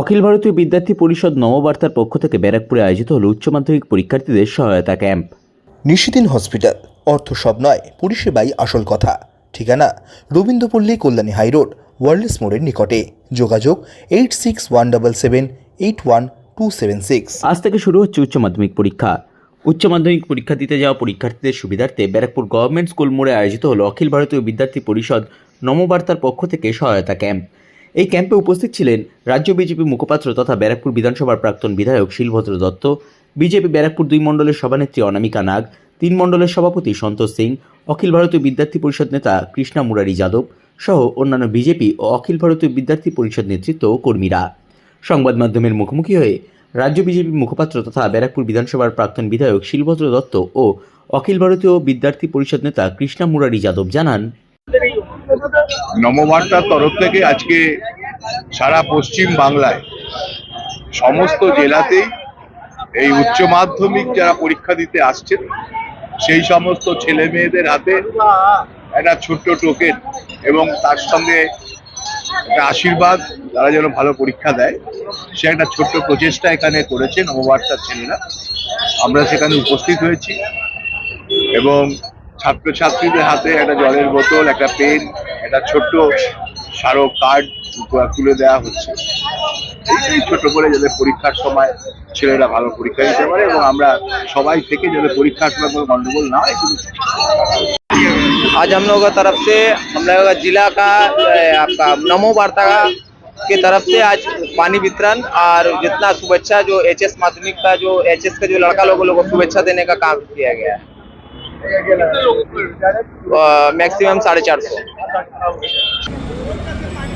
অখিল ভারতীয় বিদ্যার্থী পরিষদ নববার্তার পক্ষ থেকে ব্যারাকপুরে আয়োজিত হল উচ্চ মাধ্যমিক পরীক্ষার্থীদের সহায়তা ক্যাম্প। নিশিদিন হসপিটাল অর্থ সব নয় পরিষেবাই আসল কথা। ঠিকানা রবীন্দ্রপল্লী কল্যাণী হাইরোড ওয়ার্ল্ডস মোড়ের নিকটে। যোগাযোগ eight six one double seven eight one two seven six. আজ থেকে শুরু হচ্ছে উচ্চ মাধ্যমিক পরীক্ষা। উচ্চ মাধ্যমিক পরীক্ষা দিতে যাওয়া পরীক্ষার্থীদের সুবিধার্থে ব্যারাকপুর গভর্নমেন্ট স্কুল মোড়ে আয়োজিত হল অখিল ভারতীয় বিদ্যার্থী পরিষদ নমবার্তার পক্ষ থেকে সহায়তা ক্যাম্প। এই ক্যাম্পে উপস্থিত ছিলেন রাজ্য বিজেপি মুখপাত্র তথা ব্যারাকপুর বিধানসভার প্রাক্তন বিধায়ক শিলভদ্র দত্ত, বিজেপি ব্যারাকপুর দুই মণ্ডলের সভানেত্রী অনামিকা নাগ, তিন মণ্ডলের সভাপতি সন্তোষ সিং, অখিল ভারতীয় বিদ্যার্থী পরিষদ নেতা কৃষ্ণা মুরারি যাদব সহ অন্যান্য বিজেপি ও অখিল ভারতীয় বিদ্যার্থী পরিষদ নেতৃত্ব ও কর্মীরা। সংবাদ মাধ্যমের মুখোমুখি হয়ে রাজ্য বিজেপি মুখপাত্র তথা ব্যারাকপুর বিধানসভার প্রাক্তন বিধায়ক শিলভদ্র দত্ত ও অখিল ভারতীয় বিদ্যার্থী পরিষদ নেতা কৃষ্ণা মুরারি যাদব জানান নববার্তার তরফ থেকে আজকে সারা পশ্চিম বাংলায় সমস্ত জেলাতেই এই উচ্চ মাধ্যমিক যারা পরীক্ষা দিতে আসছেন, সেই সমস্ত ছেলে মেয়েদের হাতে একটা ছোট্ট টোকেন এবং তার সঙ্গে একটা আশীর্বাদ, তারা যেন ভালো পরীক্ষা দেয়। সে একটা ছোট্ট প্রচেষ্টা এখানে করেছে নববার্তার ছেলেরা। আমরা সেখানে উপস্থিত হয়েছি এবং ছাত্রছাত্রীদের হাতে একটা জলের বোতল, একটা পেন একটা ছোট্ট স্মারক কার্ড তুলে দেওয়া হচ্ছে এই ছোট করে যাতে পরীক্ষার সময় ছেলেরা ভালো পরীক্ষা দিতে পারে এবং আমরা সবাই থেকে যাতে পরীক্ষার সময় কোনো গন্ডগোল না হয় এগুলো आज हम लोगों की तरफ से हम लोगों का जिला का ए, आपका नमो वार्ता की तरफ से आज पानी वितरण और जितना शुभेच्छा जो एच एस माध्यमिक का जो एच एस का जो लड़का लोगों लोगों को शुभेच्छा देने का काम किया गया है मैक्सिमम साढ़े चार सौ contactar alguém.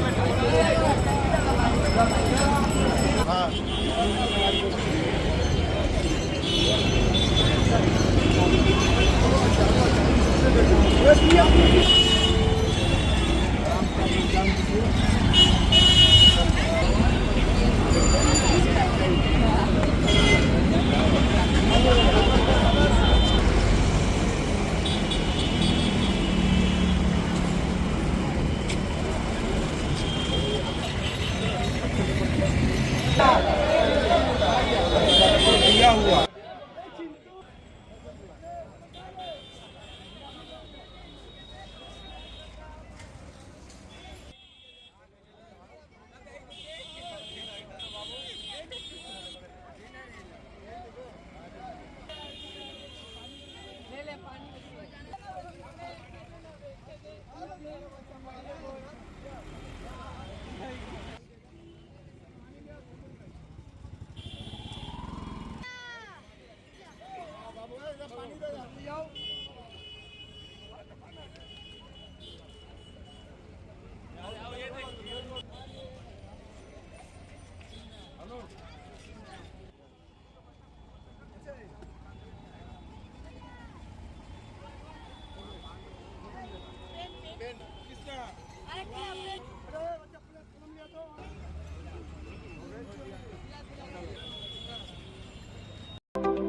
a rua. Còn đây.